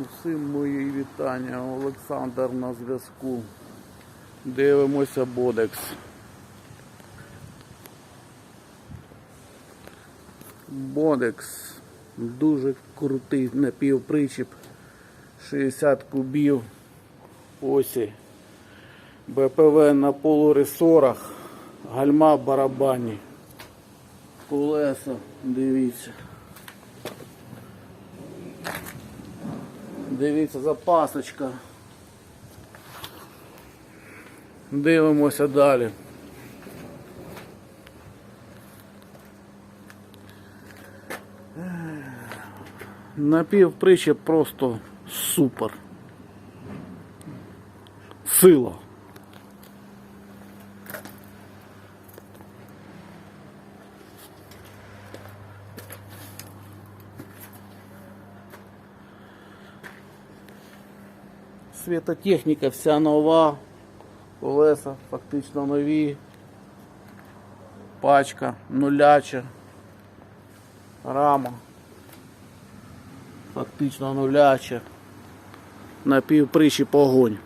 Усім мої вітання. Олександр на зв'язку. Дивимося Бодекс. Бодекс. Дуже крутий напівпричіп. 60 кубів. Осі. БПВ на полуресорах. Гальма барабані. Колеса, дивіться. Дивіться, запасочка. Дивимося далі. Напівпричеп просто супер. Сила. Світотехніка вся нова, колеса фактично нові, пачка нуляча, рама фактично нуляча, напівпричіп огонь.